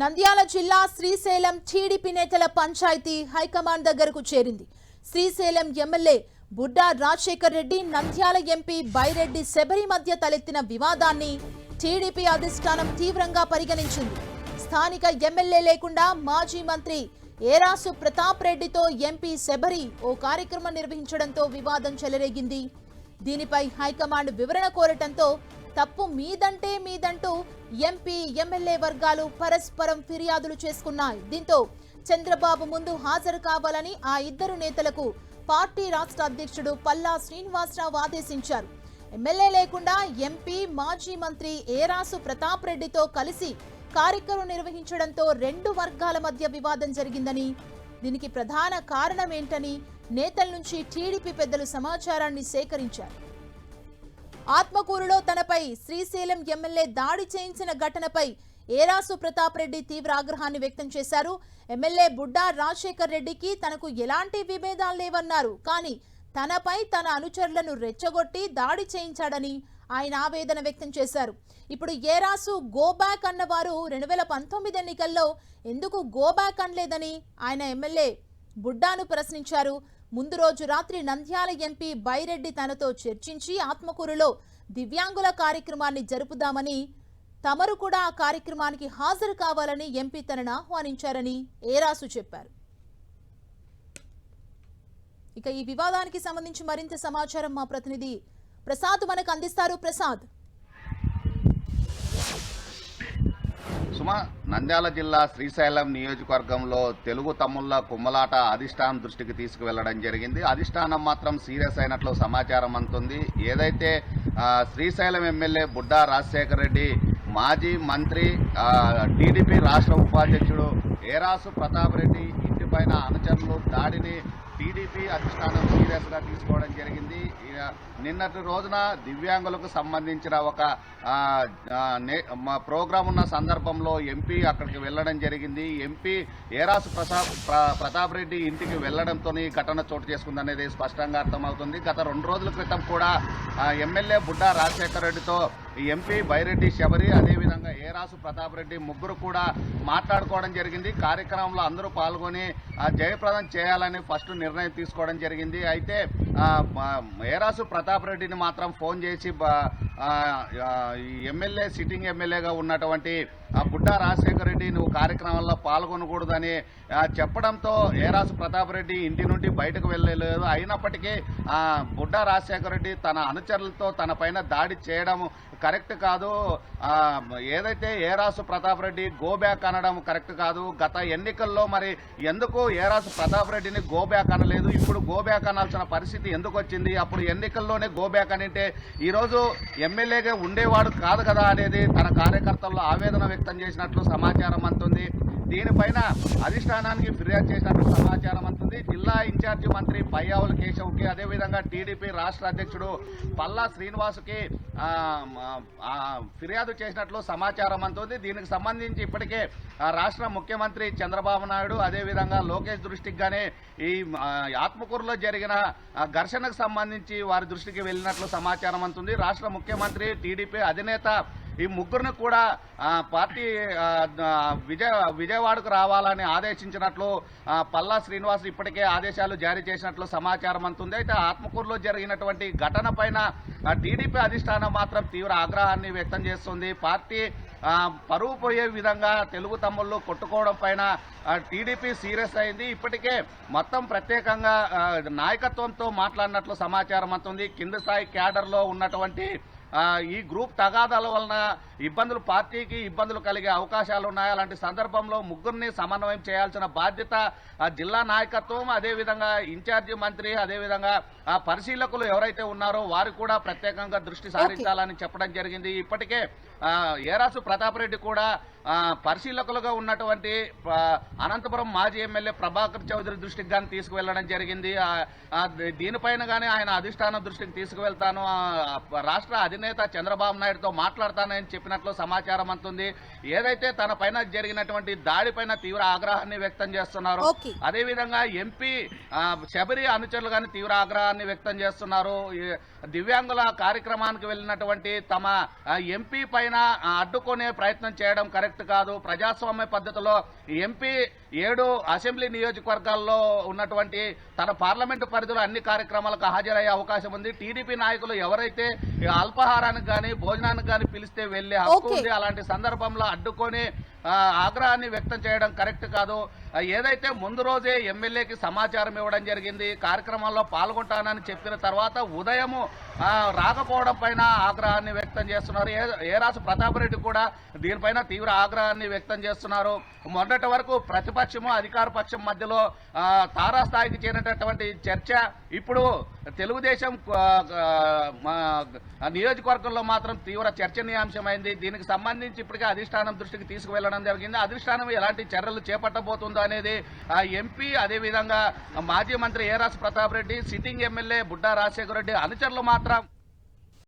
నంద్యాల జిల్లా శ్రీశైలం టీడీపీ నేతల పంచాయతీ హైకమాండ్ దగ్గరకు చేరింది. శ్రీశైలం ఎమ్మెల్యే బుడ్డా రాజశేఖర్ రెడ్డి నంద్యాల ఎంపీ బైరెడ్డి శబరి మధ్య తలెత్తిన వివాదాన్ని టీడీపీ అధిష్టానం తీవ్రంగా పరిగణించింది. స్థానిక ఎమ్మెల్యే లేకుండా మాజీ మంత్రి ఏరాసు ప్రతాప్ రెడ్డితో ఎంపీ శబరి ఓ కార్యక్రమం నిర్వహించడంతో వివాదం చెలరేగింది. దీనిపై హైకమాండ్ వివరణ కోరటంతో తప్పు మీదంటే మీదంటూ ఎంపీ ఎమ్మెల్యే వర్గాలు పరస్పరం ఫిర్యాదులు చేసుకున్నాయి. దీంతో చంద్రబాబు ముందు హాజరు కావాలని ఆ ఇద్దరు నేతలకు పార్టీ రాష్ట్ర అధ్యక్షుడు పల్లా శ్రీనివాసరావు ఆదేశించారు. ఎమ్మెల్యే లేకుండా ఎంపీ మాజీ మంత్రి ఏరాసు ప్రతాప్ రెడ్డితో కలిసి కార్యక్రమం నిర్వహించడంతో రెండు వర్గాల మధ్య వివాదం జరిగిందని దీనికి ప్రధాన కారణం ఏంటని నేతల నుంచి టీడీపీ పెద్దలు సమాచారాన్ని సేకరించారు. ఆత్మకూరులో తనపై శ్రీశైలం ఎమ్మెల్యే దాడి చేయించిన ఘటనపై ఏరాసు ప్రతాప్ రెడ్డి తీవ్ర ఆగ్రహాన్ని వ్యక్తం చేశారు. ఎమ్మెల్యే బుడ్డా రాజశేఖర్ రెడ్డికి తనకు ఎలాంటి విభేదాలు లేవన్నారు. కానీ తనపై తన అనుచరులను రెచ్చగొట్టి దాడి చేయించాడని ఆయన ఆవేదన వ్యక్తం చేశారు. ఇప్పుడు ఏరాసు గోబ్యాక్ అన్నవారు రెండు వేల పంతొమ్మిది ఎన్నికల్లో ఎందుకు గోబ్యాక్ అనలేదని ఆయన ఎమ్మెల్యే బుడ్డాను ప్రశ్నించారు. ముందు రోజు రాత్రి నంద్యాల ఎంపీ బైరెడ్డి తనతో చర్చించి ఆత్మకూరులో దివ్యాంగుల కార్యక్రమాన్ని జరుపుదామని తమరు కూడా ఆ కార్యక్రమానికి హాజరు కావాలని ఎంపీ తనను ఆహ్వానించారని ఏరాసు చెప్పారు. ఇక ఈ వివాదానికి సంబంధించి మరింత సమాచారం మా ప్రతినిధి ప్రసాద్ మనకు అందిస్తారు. ప్రసాద్. సుమ నంద్యాల జిల్లా శ్రీశైలం నియోజకవర్గంలో తెలుగు తమ్ముళ్ళ కుమ్మలాట అధిష్టానం దృష్టికి తీసుకువెళ్ళడం జరిగింది. అధిష్టానం మాత్రం సీరియస్ అయినట్లు సమాచారం అందుతుంది. ఏదైతే శ్రీశైలం ఎమ్మెల్యే బుడ్డా రాజశేఖర రెడ్డి మాజీ మంత్రి టీడీపీ రాష్ట్ర ఉపాధ్యక్షుడు ఏరాసు ప్రతాప్ రెడ్డి ఇంటిపైన అనుచరులు దాడిని టీడీపీ అధిష్టానం సీరియస్గా తీసుకోవడం జరిగింది. ఇక నిన్నటి రోజున దివ్యాంగులకు సంబంధించిన ఒక నే- ప్రోగ్రాం ఉన్న సందర్భంలో ఎంపీ అక్కడికి వెళ్ళడం జరిగింది. ఎంపీ ఏరాసు ప్రసాద్ ప్రతాప్ రెడ్డి ఇంటికి వెళ్ళడంతో ఈ ఘటన చోటు చేసుకుందనేది స్పష్టంగా అర్థమవుతుంది. గత రెండు రోజుల క్రితం కూడా ఎమ్మెల్యే బుడ్డా రాజశేఖర రెడ్డితో ఎంపీ బైరెడ్డి శబరి అదేవిధంగా ఏరాసు ప్రతాప్ రెడ్డి ముగ్గురు కూడా మాట్లాడుకోవడం జరిగింది. కార్యక్రమంలో అందరూ పాల్గొని జయప్రదం చేయాలని ఫస్ట్ నిర్ణయం తీసుకోవడం జరిగింది. అయితే ఏరాసు ప్రతాప్ రెడ్డిని మాత్రం ఫోన్ చేసి ఎమ్మెల్యే సిట్టింగ్ ఎమ్మెల్యేగా ఉన్నటువంటి ఆ బుడ్డా రాజశేఖర రెడ్డి నువ్వు కార్యక్రమంలో పాల్గొనకూడదని చెప్పడంతో ఏరాసు ప్రతాప్ రెడ్డి ఇంటి నుండి బయటకు వెళ్ళలేదు. అయినప్పటికీ ఆ, బుడ్డా రాజశేఖర రెడ్డి తన అనుచరులతో తన పైన దాడి చేయడం కరెక్ట్ కాదు. ఏదైతే ఏరాసు ప్రతాప్ రెడ్డి గోబ్యాక్ అనడం కరెక్ట్ కాదు. గత ఎన్నికల్లో మరి ఎందుకు ఏరాసు ప్రతాప్ రెడ్డిని గోబ్యాక్ అనలేదు? ఇప్పుడు గోబ్యాక్ అనాల్సిన పరిస్థితి ఎందుకు వచ్చింది అప్పుడు ఎన్నికల్లోనే గోబ్యాక్ అనింటే ఈరోజు ఎమ్మెల్యేగా ఉండేవాడు కాదు కదా అనేది తన కార్యకర్తల్లో ఆవేదన వ్యక్తం చేసినట్లు సమాచారం అందుతుంది. దీనిపైన అధిష్టానానికి ఫిర్యాదు చేసినట్లు సమాచారం అందుతుంది. జిల్లా ఇన్ఛార్జి మంత్రి పయ్యావుల కేశవ్కి అదేవిధంగా టీడీపీ రాష్ట్ర అధ్యక్షుడు పల్లా శ్రీనివాసుకి ఫిర్యాదు చేసినట్లు సమాచారం అందుతుంది దీనికి సంబంధించి ఇప్పటికే రాష్ట్ర ముఖ్యమంత్రి చంద్రబాబు నాయుడు అదేవిధంగా లోకేష్ దృష్టికి గానే ఈ ఆత్మకూరులో జరిగిన ఘర్షణకు సంబంధించి వారి దృష్టికి వెళ్ళినట్లు సమాచారం అందుతుంది రాష్ట్ర ముఖ్యమంత్రి టీడీపీ అధినేత ఈ ముగ్గురిని కూడా పార్టీ విజయ విజయవాడకు రావాలని ఆదేశించినట్లు పల్లా శ్రీనివాస్ ఇప్పటికే ఆదేశాలు జారీ చేసినట్లు సమాచారం అంతుంది అయితే ఆత్మకూరులో జరిగినటువంటి ఘటన పైన టీడీపీ అధిష్టానం మాత్రం తీవ్ర ఆగ్రహాన్ని వ్యక్తం చేస్తుంది. పార్టీ పరువు పోయే విధంగా తెలుగు తమ్ముళ్ళు కొట్టుకోవడం పైన టీడీపీ సీరియస్ అయింది. ఇప్పటికే మొత్తం ప్రత్యేకంగా నాయకత్వంతో మాట్లాడినట్లు సమాచారం అందుతుంది. కింద స్థాయి క్యాడర్లో ఉన్నటువంటి ఈ గ్రూప్ తగాదాల వలన ఇబ్బందులు పార్టీకి ఇబ్బందులు కలిగే అవకాశాలు ఉన్నాయి. అలాంటి సందర్భంలో ముగ్గురిని సమన్వయం చేయాల్సిన బాధ్యత జిల్లా నాయకత్వం అదేవిధంగా ఇన్ఛార్జి మంత్రి అదేవిధంగా ఆ పరిశీలకులు ఎవరైతే ఉన్నారో వారు కూడా ప్రత్యేకంగా దృష్టి సారించాలని చెప్పడం జరిగింది. ఇప్పటికే ఏరాసు ప్రతాప్ రెడ్డి కూడా పరిశీలకులుగా ఉన్నటువంటి అనంతపురం మాజీ ఎమ్మెల్యే ప్రభాకర్ చౌదరి దృష్టికి కానీ తీసుకువెళ్ళడం జరిగింది. దీనిపైన కానీ ఆయన అధిష్టానం దృష్టికి తీసుకువెళ్తాను. రాష్ట్ర అధినేత చంద్రబాబు నాయుడుతో మాట్లాడతానని చెప్పినట్లు సమాచారం అందుతుంది ఏదైతే తన పైన జరిగినటువంటి దాడిపైన తీవ్ర ఆగ్రహాన్ని వ్యక్తం చేస్తున్నారు. అదేవిధంగా ఎంపీ శబరి అనుచరులు కానీ తీవ్ర ఆగ్రహాన్ని వ్యక్తం చేస్తున్నారు. దివ్యాంగుల కార్యక్రమానికి వెళ్ళినటువంటి తమ ఎంపీ పైన అడ్డుకునే ప్రయత్నం చేయడం కరెక్ట్ కాదు. ప్రజాస్వామ్య పద్ధతిలో ఎంపీ ఏడు అసెంబ్లీ నియోజకవర్గాల్లో ఉన్నటువంటి తన పార్లమెంటు పరిధిలో అన్ని కార్యక్రమాలకు హాజరయ్యే అవకాశం ఉంది. టీడీపీ నాయకులు ఎవరైతే అల్పాహారానికి కానీ భోజనానికి కానీ పిలిస్తే వెళ్ళే హక్కు. ఉంది. అలాంటి సందర్భంలో అడ్డుకొని ఆగ్రహాన్ని వ్యక్తం చేయడం కరెక్ట్ కాదు. ఏదైతే ముందు రోజే ఎమ్మెల్యేకి సమాచారం ఇవ్వడం జరిగింది కార్యక్రమాల్లో పాల్గొంటానని చెప్పిన తర్వాత ఉదయము రాకపోవడం పైన ఆగ్రహాన్ని వ్యక్తం చేస్తున్నారు. ఏ- ఏరాసు ప్రతాప్ రెడ్డి కూడా దీనిపైన తీవ్ర ఆగ్రహాన్ని వ్యక్తం చేస్తున్నారు. మొన్నటి వరకు ప్రతిపక్షము అధికార పక్షం మధ్యలో తారాస్థాయికి చేరినటువంటి చర్చ ఇప్పుడు తెలుగుదేశం నియోజకవర్గంలో మాత్రం తీవ్ర చర్చనీయాంశమైంది. దీనికి సంబంధించి ఇప్పటికే అధిష్టానం దృష్టికి తీసుకువెళ్ళడం జరిగింది. అధిష్టానం ఎలాంటి చర్యలు చేపట్టబోతుందో అనేది ఆ ఎంపీ అదేవిధంగా మాజీ మంత్రి ఏరాస్ ప్రతాప్ రెడ్డి సిట్టింగ్ ఎమ్మెల్యే బుడ్డా రాజశేఖర రెడ్డి అనుచరులు మాత్రం